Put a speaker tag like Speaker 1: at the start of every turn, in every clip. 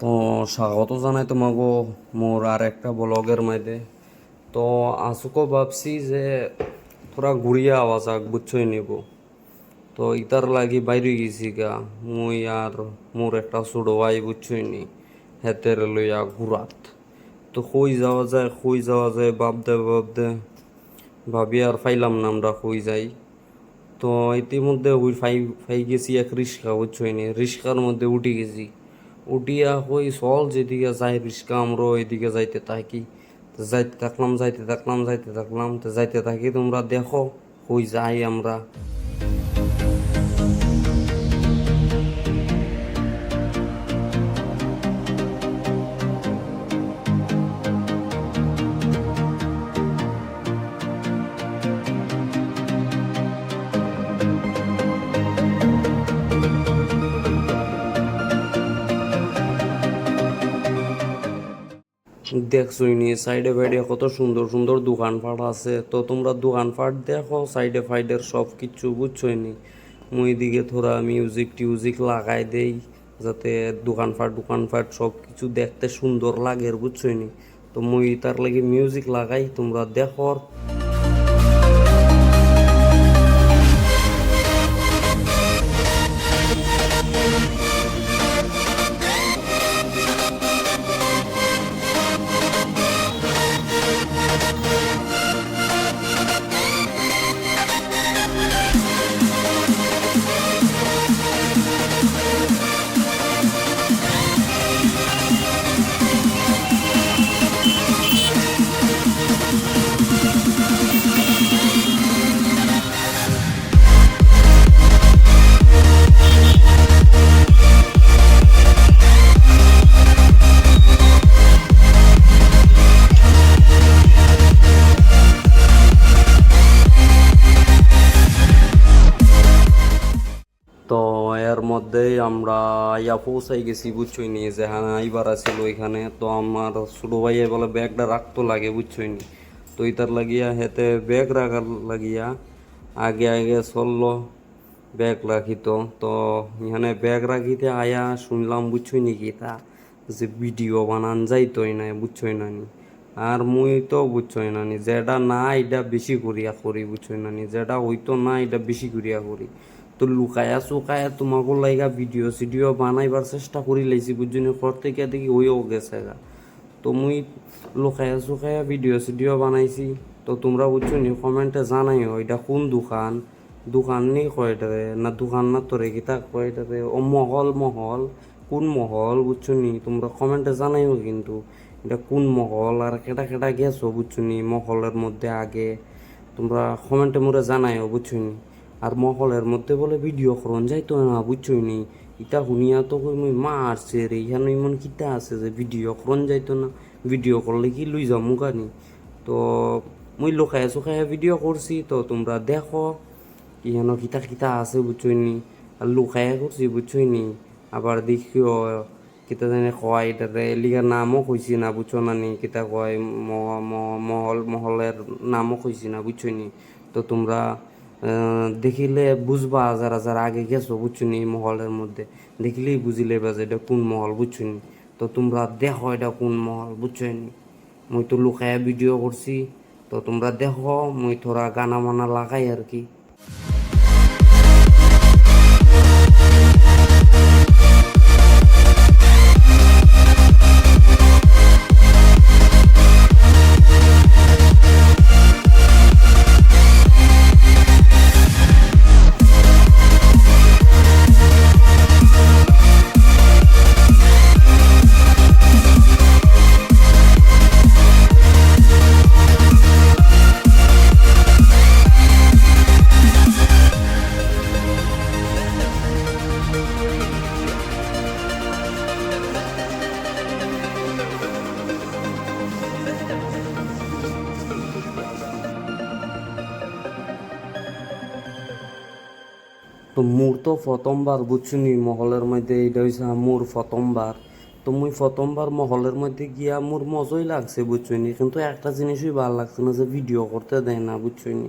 Speaker 1: তো স্বাগত জানাই তোমাকে মোর আর একটা ব্লগের মধ্যে। তো আসুকো ভাবছি যে তোরা ঘুরিয়া আওয়া যাক, বুঝছই নিব। তো ইতার লাগি বাইরে গেছি গা, মুই আর মোর একটা ভাই, বুঝছই নি, হেতের লইয়া ঘুরাত। তো কই যাওয়া যায়, কই যাওয়া যায় বাপ দে বাপ দে ভাবি আর ফাইলাম না আমরা কই যাই। তো ইতিমধ্যে ওই ফাই ফাই গেছি এক রিক্সা বুঝছই নি রিক্সার মধ্যে উঠে গেছি। উঠিয়া হই চল যেদিকে যাই রিস্কা আমরা এদিকে যাইতে থাকি। যাইতে থাকলাম যাইতে থাকলাম যাইতে থাকলাম, তো যাইতে থাকি তোমরা দেখো হই যাই আমরা। দেখছই নি সাইডে ফাইডে কত সুন্দর সুন্দর দোকানপাট আছে। তো তোমরা দোকানপাট দেখো সাইডে ফাইডের সব কিছু, বুঝছই নি? মুই দিকে থোড়া মিউজিক টিউজিক লাগাই দেই, যাতে দোকানপাট দোকানপাট সব কিছু দেখতে সুন্দর লাগে, বুঝছই নি? তো মুই তার লাগে মিউজিক লাগাই, তোমরা দেখো মধ্যেই আমরা ইয়া পৌঁছাই গেছি, বুঝছই নি? যে হ্যাঁ আইবার আছিল ওইখানে। তো আমার ছোটো ভাইয়ে বলে, ব্যাগটা রাখতো লাগে, বুঝছই নি? তো ইতার লাগিয়া হেতে ব্যাগ রাখার লাগিয়া আগে আগে চলল, ব্যাগ রাখিত। তো এখানে ব্যাগ রাখিতে আয়া শুনলাম, বুঝছই নি কি তা? যে ভিডিও বানান যাইতই না বুঝছই না নি? আর মুই তো বুঝছই না নি, যেটা না এটা বেশি করিয়া করি, বুঝছই না নি? যেটা হইতো না এটা বেশি করিয়া করি। তো লুকায়া চুকায়া তোমাকে লাইগা ভিডিও সিডিও বানাইবার চেষ্টা করি লাইছি বুঝছনি করতে গিয়া দেখি হইও গেছে গা। তো মুই লুকায়া চুকায়া ভিডিও সিডিও বানাইছি। তো তোমরা বুঝছ নি কমেন্টে জানাইও, এটা কোন দোকান? দোকান নেই কয়টারে না দোকান না তোরে কিতা কয়টারে ও মহল মহল, কোন মহল বুঝছ নি? তোমরা কমেন্টে জানাইও কিন্তু, এটা কোন মহল আর কেটা কেটা গেছো বুঝছ নি মহলের মধ্যে আগে? তোমরা কমেন্টে মোরে জানাইও বুঝছ নি? আর মহলের মধ্যে বলে ভিডিও করন, যাইতো না, বুঝছই নি। ইটা শুনিয়া তো মুই মারছে রে ইহানো ইমন কিতা আছে যে ভিডিও করন, যাইতো না। ভিডিও করলে কি লই যাম মুখানি তো মুই লোকায় চোখায় ভিডিও করছি, তো তোমরা দেখো ইহানো কিতা কিতা আছে, বুঝছই নি। আর লোকায় করছি, বুঝছই নি। আবার দেখিও কিতা জানি কয়, এটাতে লিগার নামও কইছি না বুঝছ না নি। কিতা কয় মহল, মহলের নামও কইছি না, বুঝছই নি। তো তোমরা দেখিলে বুঝবা যারা যারা আগে গেছো বুঝছ নি মহলের মধ্যে। দেখিলেই বুঝিলে বা যে এটা কোন মহল বুঝছ নি তো তোমরা দেখো এটা কোন মহল বুঝছ মুই তো লুকায়া ভিডিও করছি, তো তোমরা দেখো, মুই থোড়া গানা মানা লাগাই আর কি। তো মোর তো প্রথমবার বুঝছুনি মহলের মধ্যে এটা হয়েছে মোর প্রথমবার তো মুই প্রথমবার মহলের মধ্যে গিয়া মোর মজাই লাগছে বুঝছুনি কিন্তু একটা জিনিসই ভালো লাগছে না যে ভিডিও করতে দেয় না বুঝছুনি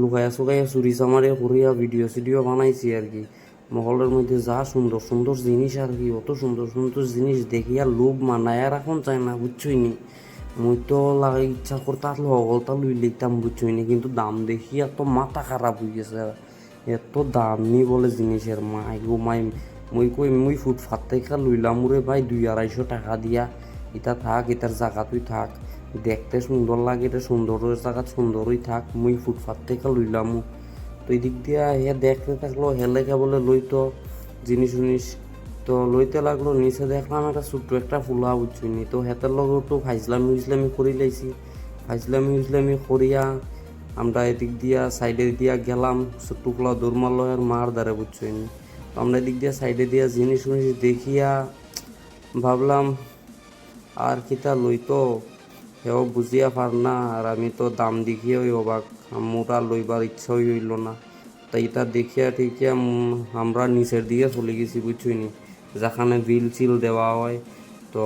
Speaker 1: লুকাইয়া সুকাইয়া চুরি চামারে করিয়া ভিডিও সিডিও বানাইছি আর কি। মহলের মধ্যে যা সুন্দর সুন্দর জিনিস আর কি, অত সুন্দর সুন্দর জিনিস দেখিয়া লোভ মানায় রাখন চায় না বুঝছই নি। মুই তো লাগে ইচ্ছা করতে লগলটা লুই লিখতাম বুঝছই নি। কিন্তু দাম দেখিয়া তো মাথা খারাপ হয়ে গেছে। এত দাম বলে জিনিসের, মাই গো, মাই, মুই কই, মুই ফুটফাত থেকে লইলাম রে ভাই, দুই আড়াইশো টাকা দিয়া। ইটা থাক, এটার জায়গা তুই থাক। দেখতে সুন্দর লাগে, এটা সুন্দরের জায়গা, সুন্দরই থাক। মুই ফুটফাত থেকে লইলাম। তো এই দিক দিয়া হে দেখতে থাকল হেলে বলে লইতো, জিনিস উনিস। তো লইতে লাগল, নিচে দেখলাম একটা ছোট্ট একটা ফুলা বুঝছিনি তো হেতের লগেও তো ফাইজলামি উজলামি করি লাইছি। ফাইজলামি উজলামি করিয়া আমরা এদিক দিয়া সাইডে দিয়া গেলাম ছোট্ট ফুলা দৌড়মালয়ের মার দ্বারে বুঝছিনি। তো আমরা এদিক দিয়া সাইডে দিয়া জিনিস উনিস দেখিয়া ভাবলাম, আর কিতা লইতো হেও বুঝিয়া পার না, আর আমি তো দাম দেখিয়ে ওই অবাক মোটা লইবার ইচ্ছাই হইল না। তাই এটা দেখিয়া ঠেকিয়া আমরা নিচের দিকে চলে গেছি বুঝছইনি যেখানে বিল চিল দেওয়া হয়, তো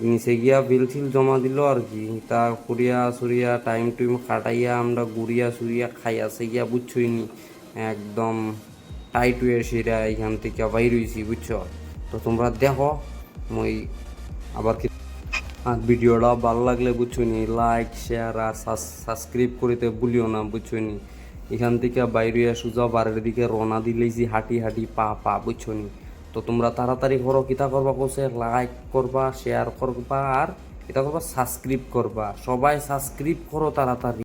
Speaker 1: নিচে গিয়া বিল চিল জমা দিল আর কি। তা কুড়িয়া সুরিয়া টাইম টুইম কাটাইয়া আমরা গুড়িয়া সুরিয়া খাইয়া সে গিয়া বুঝছইনি একদম টাইট হয়ে সেরা এখান থেকে বাইর হয়েছি বুঝছ? তো তোমরা দেখো, মই আবার কি আর ভিডিওটা ভালো লাগলে বুঝছনি লাইক শেয়ার আর সাবস্ক্রাইব করিতে ভুলিও না বুঝছনি এখান থেকে বাইরে সোজা বাড়ির দিকে রওনা দিলেইছি, হাঁটি হাঁটি পা পা বুঝছনি তো তোমরা তাড়াতাড়ি করো, কিতা করবা কোসে লাইক করবা শেয়ার করবা, আর এটা করবা? সাবস্ক্রাইব করবা। সবাই সাবস্ক্রাইব করো তাড়াতাড়ি।